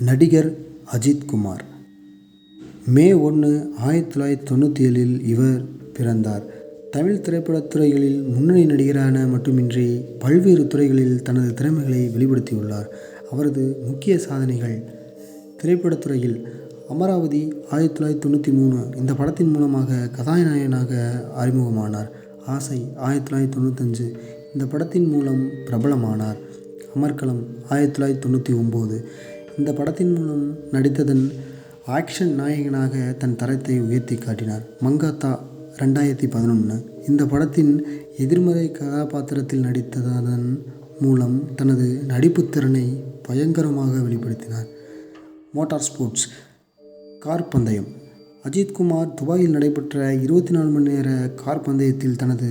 நடிகர் அஜித் குமார். மே ஒன்று ஆயிரத்தி தொள்ளாயிரத்தி தொண்ணூற்றி ஏழில் இவர் பிறந்தார். தமிழ் திரைப்படத் துறைகளில் முன்னணி நடிகரான மட்டுமின்றி பல்வேறு துறைகளில் தனது திறமைகளை வெளிப்படுத்தியுள்ளார். அவரது முக்கிய சாதனைகள் திரைப்படத்துறையில் அமராவதி ஆயிரத்தி தொள்ளாயிரத்தி தொண்ணூற்றி மூணு இந்த படத்தின் மூலமாக கதாநாயகனாக அறிமுகமானார். ஆசை ஆயிரத்தி தொள்ளாயிரத்தி தொண்ணூத்தஞ்சு இந்த படத்தின் மூலம் பிரபலமானார். அமர்கலம் ஆயிரத்தி தொள்ளாயிரத்தி தொண்ணூற்றி ஒம்பது இந்த படத்தின் மூலம் நடித்ததன் ஆக்ஷன் நாயகனாக தன் தரத்தை உயர்த்தி காட்டினார். மங்காத்தா ரெண்டாயிரத்தி பதினொன்று இந்த படத்தின் எதிர்மறை கதாபாத்திரத்தில் நடித்ததன் மூலம் தனது நடிப்பு திறனை பயங்கரமாக வெளிப்படுத்தினார். மோட்டார் ஸ்போர்ட்ஸ் கார் பந்தயம் அஜித்குமார் துபாயில் நடைபெற்ற இருபத்தி நாலு மணி நேர கார் பந்தயத்தில் தனது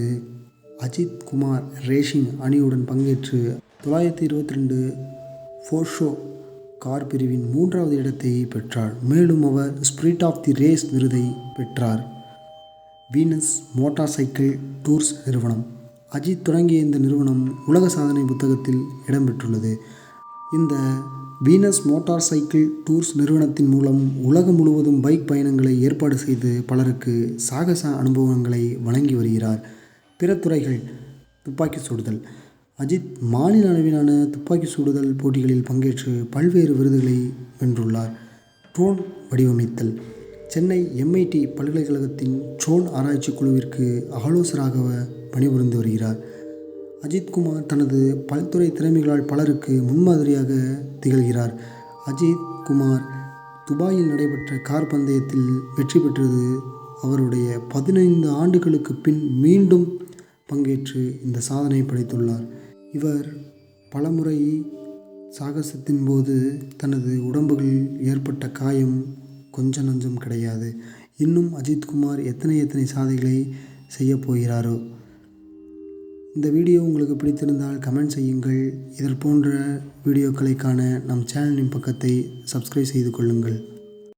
அஜித் குமார் ரேஷிங் அணியுடன் பங்கேற்று தொள்ளாயிரத்தி இருபத்தி ரெண்டு ஃபோர்ஷோ கார் பிரிவின் மூன்றாவது இடத்தை பெற்றார் மேலும் அவர் ஸ்பிரிட் ஆஃப் தி ரேஸ் விருதை பெற்றார். வீனஸ் மோட்டார் சைக்கிள் டூர்ஸ் நிறுவனம். அஜித் தொடங்கிய இந்த நிறுவனம் உலக சாதனை புத்தகத்தில் இடம்பெற்றுள்ளது இந்த வீனஸ் மோட்டார் சைக்கிள் டூர்ஸ் நிறுவனத்தின் மூலம் உலகம் முழுவதும் பைக் பயணங்களை ஏற்பாடு செய்து பலருக்கு சாகச அனுபவங்களை வழங்கி வருகிறார். பிற துறைகள் துப்பாக்கி சுடுதல் அஜித் மாநில அளவிலான துப்பாக்கி சுடுதல் போட்டிகளில் பங்கேற்று பல்வேறு விருதுகளை வென்றுள்ளார். ட்ரோன் வடிவமைத்தல். சென்னை எம்ஐடி பல்கலைக்கழகத்தின் ட்ரோன் ஆராய்ச்சி குழுவிற்கு ஆலோசராக பணிபுரிந்து வருகிறார். அஜித்குமார் தனது பல்துறை திறமைகளால் பலருக்கு முன்மாதிரியாக திகழ்கிறார். அஜித் குமார் துபாயில் நடைபெற்ற கார் பந்தயத்தில் வெற்றி பெற்றது. அவருடைய பதினைந்து ஆண்டுகளுக்கு பின் மீண்டும் பங்கேற்று இந்த சாதனை படைத்துள்ளார். இவர் பலமுறை சாகசத்தின் போது தனது உடம்புகளில் ஏற்பட்ட காயம் கொஞ்ச நஞ்சம் கிடையாது. இன்னும் அஜித்குமார் எத்தனை எத்தனை சாதைகளை செய்யப்போகிறாரோ இந்த வீடியோ உங்களுக்கு பிடித்திருந்தால் கமெண்ட் செய்யுங்கள். இதற்போன்ற வீடியோக்களை காண நம் சேனலின் பக்கத்தை சப்ஸ்கிரைப் செய்து கொள்ளுங்கள்.